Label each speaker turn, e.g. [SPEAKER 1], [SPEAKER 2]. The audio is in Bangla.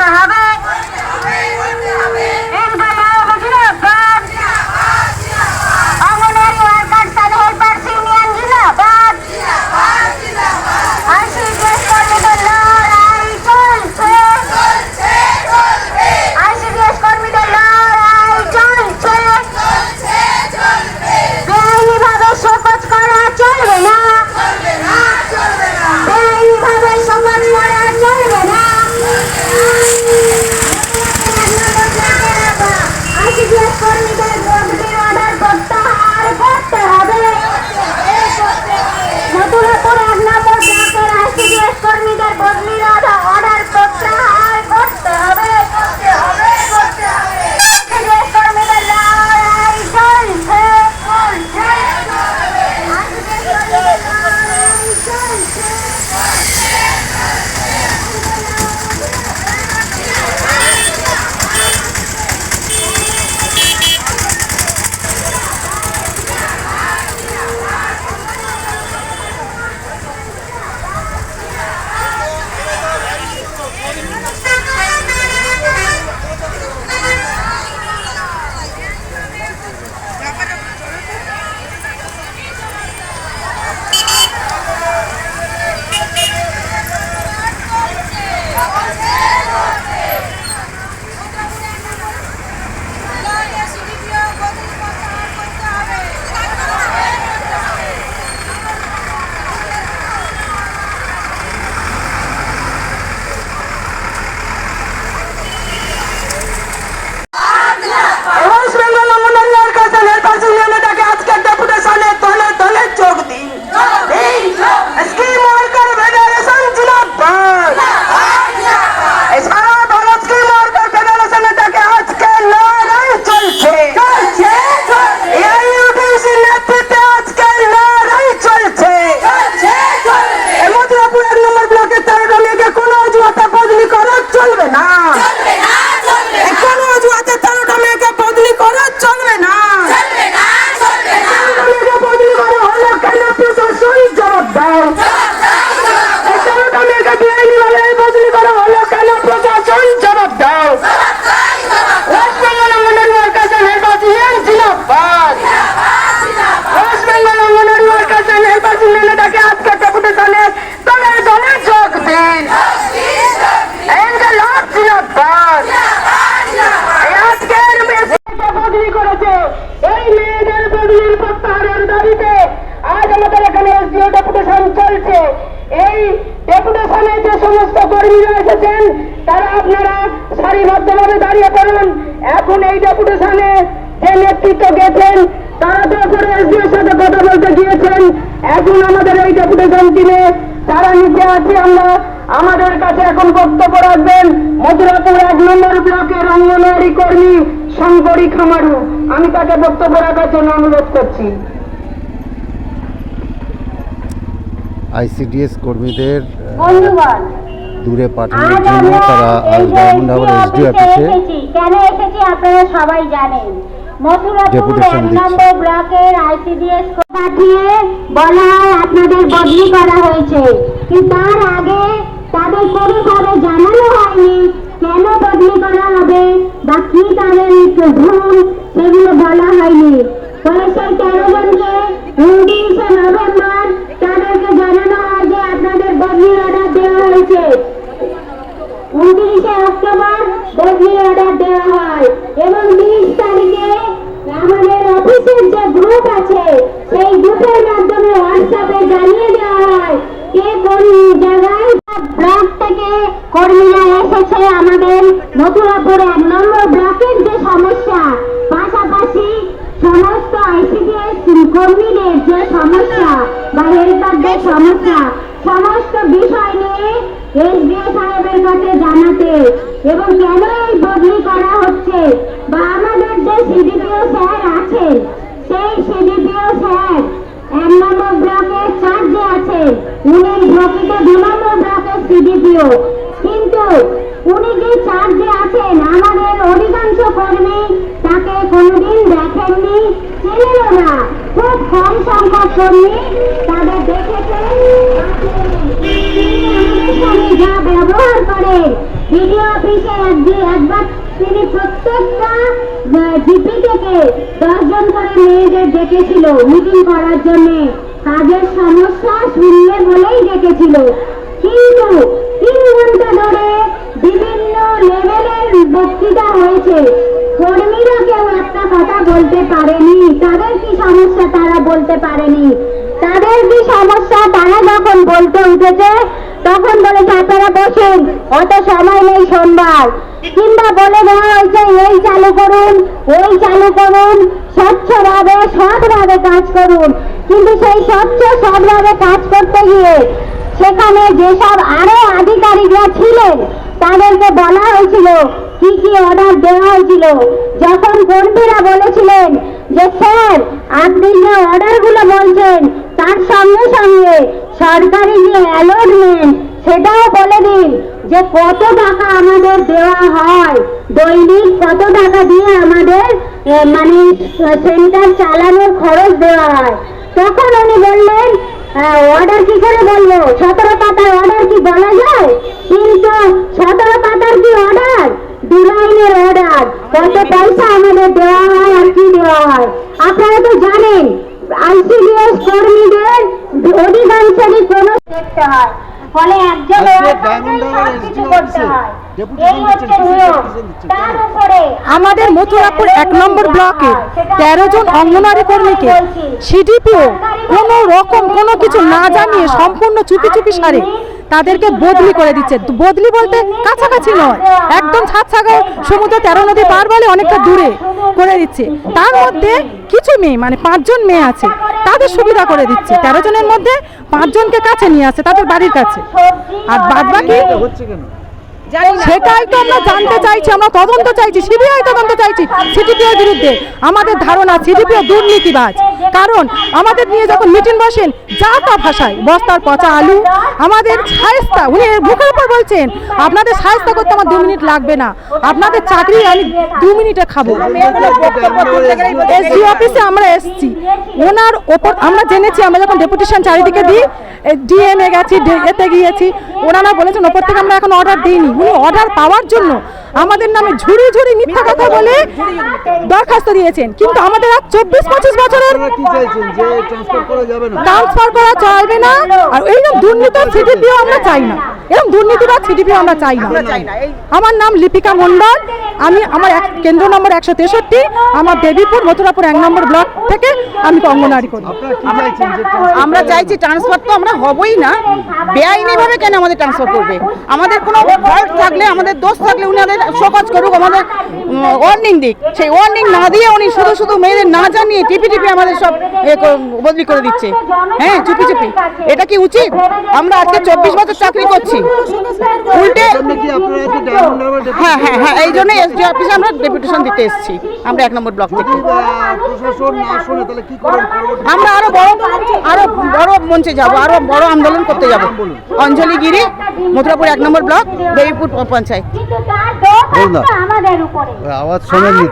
[SPEAKER 1] করতে হবে চলছে।
[SPEAKER 2] এই ডেপুটেশনে যে সমস্ত কর্মীরা এসেছেন, তারা আপনারা সারিবদ্ধভাবে দাঁড়িয়ে পড়ুন। এখন এই ডেপুটেশনে যে নেতৃত্ব গেছেন, তারা তো এসডিওর সাথে কথা বলতে গিয়েছেন। এখন আমাদের এই ডেপুটেশন টিমে তারা নিচে আছি, আমরা আমাদের কাছে এখন বক্তব্য রাখবেন। মথুরাপুর এক নম্বর ব্লকের অঙ্গনওয়াড়ি কর্মী শঙ্করী খামারু। আমি তাকে বক্তব্য রাখার জন্য অনুরোধ করছি।
[SPEAKER 3] আইসিডিএস কর্মীদের দূরে পাঠানোর জন্য তারা আজ ডায়মন্ড এসডি
[SPEAKER 1] অফিসে কেন এসেছি আপনারা সবাই জানেন। মথুরাপুর
[SPEAKER 3] Deputation
[SPEAKER 1] এক
[SPEAKER 3] দিচ্ছে।
[SPEAKER 1] নম্বর ব্লকের আইসিডিএস পাঠিয়ে বলা হয় আপনাদের বদলি করা হয়েছে। কিন্তু তার আগে তাদের কোনোভাবে জানানো হয়নি কেন বদলি করা হবে বা কি তাদের ভুল সেগুলো বলা হয়নি। ফলে সেই তেরো জনকে উনত্রিশে নভেম্বর তাদেরকে জানানো হয় যে আপনাদের বদলির অর্ডার দেওয়া হয়েছে উনত্রিশে অক্টোবর বদলি অর্ডার দেওয়া হয় এবং বিশ তারিখে আমাদের অফিসের যে গ্রুপ আছে সেই গ্রুপের মাধ্যমে হোয়াটসঅ্যাপে জানিয়ে দেওয়া হয় কে কোন জায়গায় ব্লক থেকে কর্মীরা এসেছে আমাদের মথুরাপুর নম্বর ব্লকের যে সমস্যা, পাশাপাশি সমস্ত আইসিডিএস কর্মীদের যে সমস্যা বা হেল্পারদের সমস্যা, সমস্ত বিষয় নিয়ে এসডিও সাহেবের কাছে জানাতে এবং কেন এই বদলি করা হচ্ছে বা আমাদের যে সিডিপিও স্যার আছেন, সেই সিডিপিও স্যার এক ব্লকের চার্জে আছেন উনি প্রকৃত দু নম্বর ব্লকের সিডিপিও। কিন্তু উনি যে চার্জে আছেন, আমাদের অধিকাংশ কর্মী তাকে কোনোদিন দেখেননি, চেনেনও না। খুব কম সংখ্যক কর্মী তাদের দেখেছেন। যা ব্যবহার করেন ভিডিও অফিসে একদিন একবার তিনি প্রত্যেকটা জিপি থেকে দশজন করে মেয়েদের ডেকেছিল মিটিং করার জন্য। কাজের সমস্যা শুনলে বলেই ডেকেছিল। কিন্তু তিন ঘণ্টা ধরে বিভিন্ন লেভেলের বক্তৃতা হয়েছে। কর্মীরা কেউ একটা কথা বলতে পারেনি। তাদের কি সমস্যা তারা বলতে পারেনি। তাদের কি সমস্যা তারা যখন বলতে উঠেছে, তখন বলেছে, আপনারা বসুন, অত সময় নেই সোমবার। কিংবা বলে দেওয়া হয়েছে, এই চালু করুন ওই চালু করুন, স্বচ্ছভাবে, সৎভাবে কাজ করুন। কিন্তু সেই স্বচ্ছ, সৎভাবে কাজ করতে গিয়ে সেখানে যেসব আরও আধিকারিকরা ছিলেন, তাদেরকে বলা হয়েছিল, কি কি অর্ডার দেওয়া হয়েছিল? যখন কর্মীরা বলেছিলেন যে, স্যার, আপনি যে অর্ডারগুলো বলছেন, তার সঙ্গে সঙ্গে সরকারি যে অ্যালটমেন্ট সেটাও বলে দিন যে কত টাকা আমাদের দেওয়া হয়। দৈনিক কত টাকা দিয়ে আমাদের মানে সেন্টার চালানোর খরচ দেওয়া হয়। তখন উনি বললেন অর্ডার কি করে বলব? সতেরো পাতার অর্ডার কি বলা যায়? কিন্তু সতেরো পাতার কি অর্ডার দু লাইনের অর্ডার কত পয়সা আমাদের দেওয়া হয় আর কি দেওয়া হয়? আপনারা তো জানেন আইসিডিএস কর্মীদের অধিকাংশেরই কোনো দেখতে হয়। ফলে একজন
[SPEAKER 4] আমাদের মথুরাপুর এক নম্বর ব্লকে তেরো জন অঙ্গনারী কর্মীকে সিডিপিও কোনো রকম কোনো কিছু না জানিয়ে সম্পূর্ণ চুপি চুপি সারে। তাদেরকে বদলি করে দিচ্ছে। বদলি বলতে কাছাকাছি নয়, একদম ছাগা সমুদ্র তেরো নদী পার বলে অনেকটা দূরে করে দিচ্ছে। তার মধ্যে কিছু মেয়ে মানে পাঁচজন মেয়ে আছে, তাদের সুবিধা করে দিচ্ছে। তেরো জনের মধ্যে পাঁচজনকে কাছে নিয়ে আসে, তাদের বাড়ির কাছে। আর বাদ বাকি সেটাই তো আমরা জানতে চাইছি, আমরা তদন্ত চাইছি, সিবিআই তদন্ত চাইছি সিটিপিওর বিরুদ্ধে। আমাদের ধারণা সিটিপিও দুর্নীতিবাজ। কারণ আমাদের নিয়ে যখন মিটিং বসেন যা তা ভাষায়, বস্তার পচা আলু, আমাদের সায়স্তা, উনি মুখের উপর বলছেন, আপনাদের সায়স্তা করতে আমার দু মিনিট লাগবে না। আপনাদের চাকরি আমি দু মিনিটে খাব। এসডি অফিসে আমরা এসেছি। ওনার ওপর আমরা জেনেছি, আমরা যখন ডেপুটেশন চারিদিকে দিই ডিএমএ গেছি এতে গিয়েছি। ওনারা বলেছেন, ওপর থেকে আমরা এখন অর্ডার দিইনি। উনি অর্ডার পাওয়ার জন্য আমাদের নামে ঝুড়ি ঝুড়ি মিথ্যা কথা বলে দরখাস্ত দিয়েছেন। কিন্তু আমাদের আর চব্বিশ পঁচিশ বছরের
[SPEAKER 3] আপনারা কি চাইছেন যে ট্রান্সফার করা যাবে না?
[SPEAKER 4] আর এইরকম দুর্নীতি সিডিপিও আমরা চাই না। এরকম দুর্নীতিবাদ সিডিপিও আমরা চাই না। আমার নাম লিপিকা মণ্ডল। আমি আমার এক কেন্দ্র নম্বর একশো তেষট্টি। আমার দেবীপুর মথুরাপুর এক নম্বর ব্লক থেকে আমি অঙ্গনারী করি।
[SPEAKER 5] আমরা চাইছি ট্রান্সফার তো আমরা হবই না। বেআইনিভাবে কেন আমাদের ট্রান্সফার করবে? আমাদের কোনো ফল্ট থাকলে আমাদের দোষ থাকলে উনি আমাদের শোকজ করুক আমাদের ওয়ার্নিং দিক। সেই ওয়ার্নিং না দিয়ে উনি শুধু শুধু মেয়েদের না জানিয়ে টিপি টিপি আমাদের সব বদলি করে দিচ্ছে। হ্যাঁ চুপি চুপি। এটা কি উচিত? আমরা আজকে চব্বিশ বছর চাকরি করছি। উল্টে হ্যাঁ হ্যাঁ হ্যাঁ এই জন্য এসডি অফিসে আমরা ডেপুটেশন দিতে এসেছি। আমরা এক নম্বর ব্লক থেকে। আমরা আরও বড় আরও বড় মঞ্চে যাব, আরও বড় আন্দোলন করতে যাব। অঞ্জলি গিরি মথুরাপুর এক নম্বর ব্লক দেবীপুর পঞ্চায়েত।
[SPEAKER 3] আওয়াজ শোনেননি।